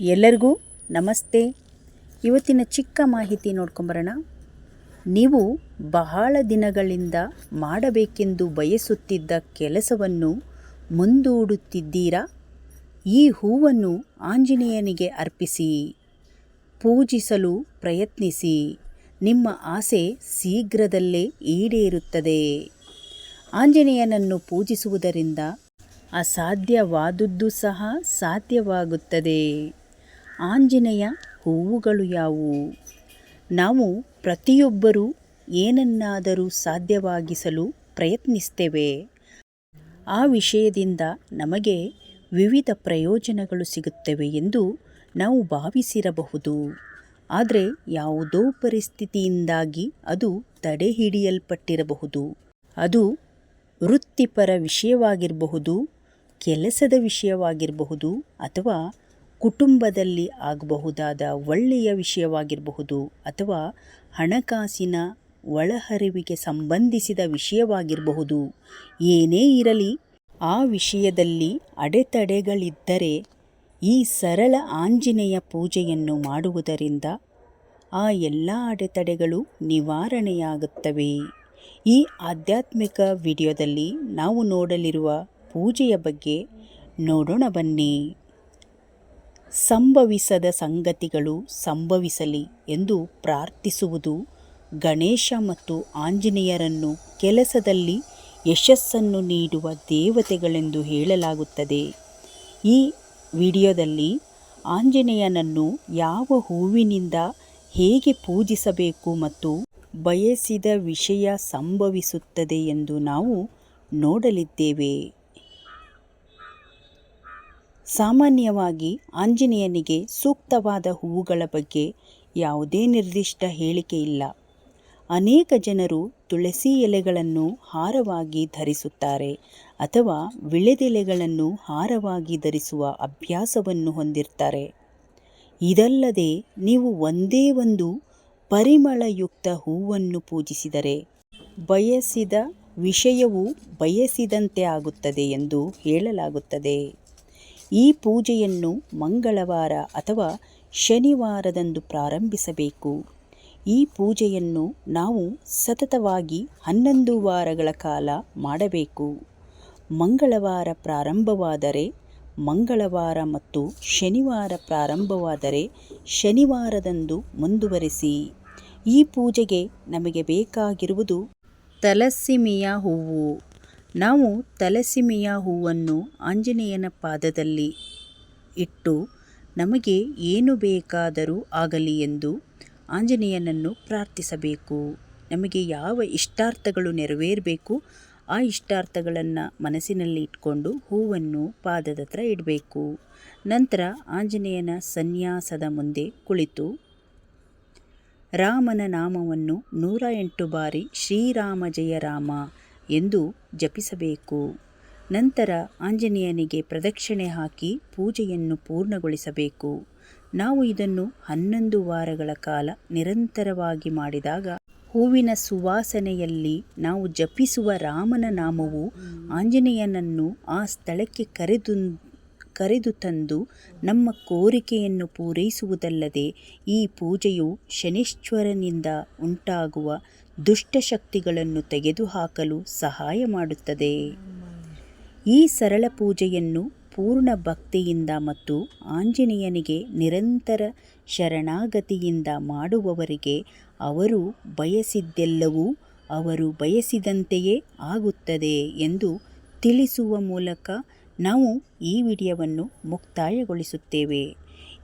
ಎಲ್ಲರಿಗೂ ನಮಸ್ತೆ. ಇವತ್ತಿನ ಚಿಕ್ಕ ಮಾಹಿತಿ ನೋಡ್ಕೊಂಬರೋಣ. ನೀವು ಬಹಳ ದಿನಗಳಿಂದ ಮಾಡಬೇಕೆಂದು ಬಯಸುತ್ತಿದ್ದ ಕೆಲಸವನ್ನು ಮುಂದೂಡುತ್ತಿದ್ದೀರಾ? ಈ ಹೂವನ್ನು ಆಂಜನೇಯನಿಗೆ ಅರ್ಪಿಸಿ, ಪೂಜಿಸಲು ಪ್ರಯತ್ನಿಸಿ. ನಿಮ್ಮ ಆಸೆ ಶೀಘ್ರದಲ್ಲೇ ಈಡೇರುತ್ತದೆ. ಆಂಜನೇಯನನ್ನು ಪೂಜಿಸುವುದರಿಂದ ಅಸಾಧ್ಯವಾದುದ್ದು ಸಹ ಸಾಧ್ಯವಾಗುತ್ತದೆ. ಆಂಜನೇಯ ಹೂವುಗಳು ಯಾವುವು? ನಾವು ಪ್ರತಿಯೊಬ್ಬರೂ ಏನನ್ನಾದರೂ ಸಾಧ್ಯವಾಗಿಸಲು ಪ್ರಯತ್ನಿಸ್ತೇವೆ. ಆ ವಿಷಯದಿಂದ ನಮಗೆ ವಿವಿಧ ಪ್ರಯೋಜನಗಳು ಸಿಗುತ್ತವೆ ಎಂದು ನಾವು ಭಾವಿಸಿರಬಹುದು. ಆದರೆ ಯಾವುದೋ ಪರಿಸ್ಥಿತಿಯಿಂದಾಗಿ ಅದು ತಡೆಹಿಡಿಯಲ್ಪಟ್ಟಿರಬಹುದು. ಅದು ವೃತ್ತಿಪರ ವಿಷಯವಾಗಿರಬಹುದು ಕೆಲಸದ ವಿಷಯವಾಗಿರಬಹುದು ಅಥವಾ ಕುಟುಂಬದಲ್ಲಿ ಆಗಬಹುದಾದ ಒಳ್ಳೆಯ ವಿಷಯವಾಗಿರಬಹುದು ಅಥವಾ ಹಣಕಾಸಿನ ಒಳಹರಿವಿಗೆ ಸಂಬಂಧಿಸಿದ ವಿಷಯವಾಗಿರಬಹುದು. ಏನೇ ಇರಲಿ, ಆ ವಿಷಯದಲ್ಲಿ ಅಡೆತಡೆಗಳಿದ್ದರೆ ಈ ಸರಳ ಆಂಜನೇಯ ಪೂಜೆಯನ್ನು ಮಾಡುವುದರಿಂದ ಆ ಎಲ್ಲ ಅಡೆತಡೆಗಳು ನಿವಾರಣೆಯಾಗುತ್ತವೆ. ಈ ಆಧ್ಯಾತ್ಮಿಕ ವಿಡಿಯೋದಲ್ಲಿ ನಾವು ನೋಡಲಿರುವ ಪೂಜೆಯ ಬಗ್ಗೆ ನೋಡೋಣ ಬನ್ನಿ. ಸಂಭವಿಸದ ಸಂಗತಿಗಳು ಸಂಭವಿಸಲಿ ಎಂದು ಪ್ರಾರ್ಥಿಸುವುದು ಗಣೇಶ ಮತ್ತು ಆಂಜನೇಯರನ್ನು ಕೆಲಸದಲ್ಲಿ ಯಶಸ್ಸನ್ನು ನೀಡುವ ದೇವತೆಗಳೆಂದು ಹೇಳಲಾಗುತ್ತದೆ. ಈ ವಿಡಿಯೋದಲ್ಲಿ ಆಂಜನೇಯನನ್ನು ಯಾವ ಹೂವಿನಿಂದ ಹೇಗೆ ಪೂಜಿಸಬೇಕು ಮತ್ತು ಬಯಸಿದ ವಿಷಯ ಸಂಭವಿಸುತ್ತದೆ ಎಂದು ನಾವು ನೋಡಲಿದ್ದೇವೆ. ಸಾಮಾನ್ಯವಾಗಿ ಆಂಜನೇಯನಿಗೆ ಸೂಕ್ತವಾದ ಹೂವುಗಳ ಬಗ್ಗೆ ಯಾವುದೇ ನಿರ್ದಿಷ್ಟ ಹೇಳಿಕೆ ಇಲ್ಲ. ಅನೇಕ ಜನರು ತುಳಸಿ ಎಲೆಗಳನ್ನು ಹಾರವಾಗಿ ಧರಿಸುತ್ತಾರೆ ಅಥವಾ ವಿಳೆದೆಲೆಗಳನ್ನು ಹಾರವಾಗಿ ಧರಿಸುವ ಅಭ್ಯಾಸವನ್ನು ಹೊಂದಿರ್ತಾರೆ. ಇದಲ್ಲದೆ ನೀವು ಒಂದೇ ಒಂದು ಪರಿಮಳಯುಕ್ತ ಹೂವನ್ನು ಪೂಜಿಸಿದರೆ ಬಯಸಿದ ವಿಷಯವು ಬಯಸಿದಂತೆ ಆಗುತ್ತದೆ ಎಂದು ಹೇಳಲಾಗುತ್ತದೆ. ಈ ಪೂಜೆಯನ್ನು ಮಂಗಳವಾರ ಅಥವಾ ಶನಿವಾರದಂದು ಪ್ರಾರಂಭಿಸಬೇಕು. ಈ ಪೂಜೆಯನ್ನು ನಾವು ಸತತವಾಗಿ ಹನ್ನೊಂದು ವಾರಗಳ ಕಾಲ ಮಾಡಬೇಕು. ಮಂಗಳವಾರ ಪ್ರಾರಂಭವಾದರೆ, ಮಂಗಳವಾರ ಮತ್ತು ಶನಿವಾರ ಪ್ರಾರಂಭವಾದರೆ ಶನಿವಾರದಂದು ಮುಂದುವರಿಸಿ. ಈ ಪೂಜೆಗೆ ನಮಗೆ ಬೇಕಾಗಿರುವುದು ತಲಸ್ಸಿಮಿಯ ಹೂವು. ನಾವು ತಲಸಿಮಿಯ ಹೂವನ್ನು ಆಂಜನೇಯನ ಪಾದದಲ್ಲಿ ಇಟ್ಟು ನಮಗೆ ಏನು ಬೇಕಾದರೂ ಆಗಲಿ ಎಂದು ಆಂಜನೇಯನನ್ನು ಪ್ರಾರ್ಥಿಸಬೇಕು. ನಮಗೆ ಯಾವ ಇಷ್ಟಾರ್ಥಗಳು ನೆರವೇರಬೇಕು, ಆ ಇಷ್ಟಾರ್ಥಗಳನ್ನು ಮನಸ್ಸಿನಲ್ಲಿ ಇಟ್ಕೊಂಡು ಹೂವನ್ನು ಪಾದದ ಹತ್ರ ಇಡಬೇಕು. ನಂತರ ಆಂಜನೇಯನ ಸನ್ಯಾಸದ ಮುಂದೆ ಕುಳಿತು ರಾಮನ ನಾಮವನ್ನು ನೂರ ಎಂಟು ಬಾರಿ ಶ್ರೀರಾಮ ಜಯ ರಾಮ ಎಂದು ಜಪಿಸಬೇಕು. ನಂತರ ಆಂಜನೇಯನಿಗೆ ಪ್ರದಕ್ಷಿಣೆ ಹಾಕಿ ಪೂಜೆಯನ್ನು ಪೂರ್ಣಗೊಳಿಸಬೇಕು. ನಾವು ಇದನ್ನು ಹನ್ನೊಂದು ವಾರಗಳ ಕಾಲ ನಿರಂತರವಾಗಿ ಮಾಡಿದಾಗ ಹೂವಿನ ಸುವಾಸನೆಯಲ್ಲಿ ನಾವು ಜಪಿಸುವ ರಾಮನ ನಾಮವು ಆಂಜನೇಯನನ್ನು ಆ ಸ್ಥಳಕ್ಕೆ ಕರೆದು ಕರೆದು ತಂದು ನಮ್ಮ ಕೋರಿಕೆಯನ್ನು ಪೂರೈಸುವುದಲ್ಲದೆ ಈ ಪೂಜೆಯು ಶನೀಶ್ವರನಿಂದ ಉಂಟಾಗುವ ದುಷ್ಟಶಕ್ತಿಗಳನ್ನು ತೆಗೆದುಹಾಕಲು ಸಹಾಯ ಮಾಡುತ್ತದೆ. ಈ ಸರಳ ಪೂಜೆಯನ್ನು ಪೂರ್ಣ ಭಕ್ತಿಯಿಂದ ಮತ್ತು ಆಂಜನೇಯನಿಗೆ ನಿರಂತರ ಶರಣಾಗತಿಯಿಂದ ಮಾಡುವವರಿಗೆ ಅವರು ಬಯಸಿದ್ದೆಲ್ಲವೂ ಅವರು ಬಯಸಿದಂತೆಯೇ ಆಗುತ್ತದೆ ಎಂದು ತಿಳಿಸುವ ಮೂಲಕ ನಾವು ಈ ವಿಡಿಯೋವನ್ನು ಮುಕ್ತಾಯಗೊಳಿಸುತ್ತೇವೆ.